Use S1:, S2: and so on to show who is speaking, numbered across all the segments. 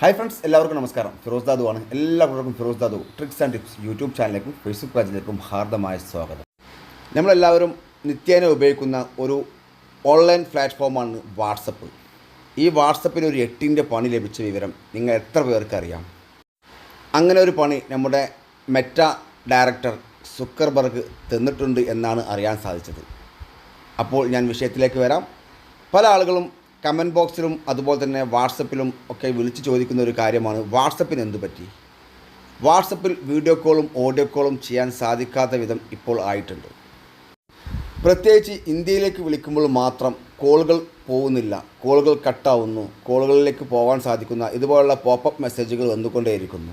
S1: Hi friends എല്ലാവർക്കും നമസ്കാരം. ഫിറോസ് ദാദു ആണ് എല്ലാവർക്കും Firoz Dadu tricks and tips YouTube ചാനലിലേക്കും Facebook പേജിലേക്കും ഹാർദമായ സ്വാഗതം. നമ്മളെല്ലാവരും നിത്യേന ഉപയോഗിക്കുന്ന ഒരു ഓൺലൈൻ പ്ലാറ്റ്ഫോമാണ് വാട്സപ്പ് ഈ വാട്സപ്പിന് ഒരു എട്ടിന്റെ പണി ലഭിച്ച വിവരം നിങ്ങൾ എത്ര പേർക്ക് അറിയാം? അങ്ങനെ ഒരു പണി നമ്മുടെ മെറ്റ ഡയറക്ടർ സുക്കർബർഗ് തന്നിട്ടുണ്ട് എന്നാണ് അറിയാൻ സാധിച്ചത്. അപ്പോൾ ഞാൻ വിഷയത്തിലേക്ക് വരാം. പല ആളുകളും കമന്റ് ബോക്സിലും അതുപോലെ തന്നെ വാട്സപ്പിലും ഒക്കെ വിളിച്ച് ചോദിക്കുന്ന ഒരു കാര്യമാണ്. വാട്സപ്പിന് എന്ത് പറ്റി? വാട്സപ്പിൽ വീഡിയോ കോളും ഓഡിയോ കോളും ചെയ്യാൻ സാധിക്കാത്ത വിധം ഇപ്പോൾ ആയിട്ടുണ്ട്. പ്രത്യേകിച്ച് ഇന്ത്യയിലേക്ക് വിളിക്കുമ്പോൾ മാത്രം കോളുകൾ പോകുന്നില്ല. കോളുകൾ കട്ടാവുന്നു. കോളുകളിലേക്ക് പോകാൻ സാധിക്കുന്ന ഇതുപോലുള്ള പോപ്പപ്പ് മെസ്സേജുകൾ വന്നുകൊണ്ടേയിരിക്കുന്നു.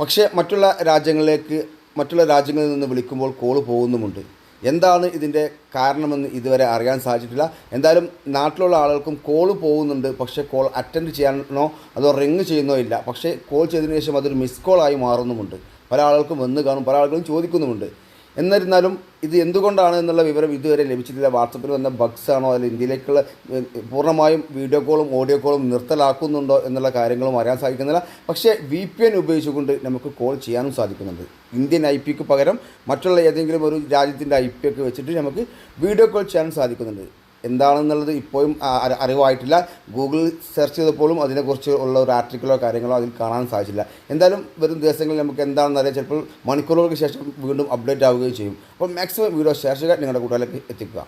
S1: പക്ഷേ മറ്റുള്ള രാജ്യങ്ങളിലേക്ക് മറ്റുള്ള രാജ്യങ്ങളിൽ നിന്ന് വിളിക്കുമ്പോൾ കോൾ പോകുന്നുമുണ്ട്. എന്താണ് ഇതിന്റെ കാരണമെന്ന് ഇതുവരെ അറിയാൻ സാധിച്ചിട്ടില്ല. എന്തായാലും നാട്ടിലുള്ള ആളുകൾക്കും കോൾ പോകുന്നുണ്ട്. പക്ഷേ കോൾ അറ്റൻഡ് ചെയ്യാനോ അതോ റിങ് ചെയ്യുന്നോ ഇല്ല. പക്ഷേ കോൾ ചെയ്തതിന് ശേഷം അതൊരു മിസ് കോളായി മാറുന്നുമുണ്ട്. പല ആളുകൾക്കും വന്ന് കാണും. പല ആളുകളും ചോദിക്കുന്നുമുണ്ട്. എന്നിരുന്നാലും ഇത് എന്തുകൊണ്ടാണ് എന്നുള്ള വിവരം ഇതുവരെ ലഭിച്ചിട്ടില്ല. വാട്സപ്പിൽ വന്ന ബഗ്സ് ആണോ അല്ലെങ്കിൽ ഇന്ത്യയിലേക്കുള്ള പൂർണമായും വീഡിയോ കോളും ഓഡിയോ കോളും നിർത്തലാക്കുന്നുണ്ടോ എന്നുള്ള കാര്യങ്ങളും അറിയാൻ സാധിക്കുന്നില്ല. പക്ഷേ വി പി എൻ ഉപയോഗിച്ചുകൊണ്ട് നമുക്ക് കോൾ ചെയ്യാനും സാധിക്കുന്നുണ്ട്. ഇന്ത്യൻ ഐ പിക്ക് പകരം മറ്റുള്ള ഏതെങ്കിലും ഒരു രാജ്യത്തിന്റെ ഐ പി ഒക്കെ വെച്ചിട്ട് നമുക്ക് വീഡിയോ കോൾ ചെയ്യാൻ സാധിക്കുന്നുണ്ട്. എന്താണെന്നുള്ളത് ഇപ്പോഴും അറിവായിട്ടില്ല. ഗൂഗിൾ സെർച്ച് ചെയ്തപ്പോഴും അതിനെക്കുറിച്ച് ഉള്ള ഒരു ആർട്ടിക്കിളോ കാര്യങ്ങളോ അതിൽ കാണാൻ സാധിച്ചില്ല. എന്തായാലും വരും ദിവസങ്ങളിൽ നമുക്ക് എന്താണെന്ന് അറിയാം. ചിലപ്പോൾ മണിക്കൂറുകൾക്ക് ശേഷം വീണ്ടും അപ്ഡേറ്റ് ആവുകയും ചെയ്യും. അപ്പോൾ മാക്സിമം വീഡിയോ ഷെയർ ചെയ്യുക നിങ്ങളുടെ കൂട്ടുകാരിലേക്ക് എത്തിക്കുക.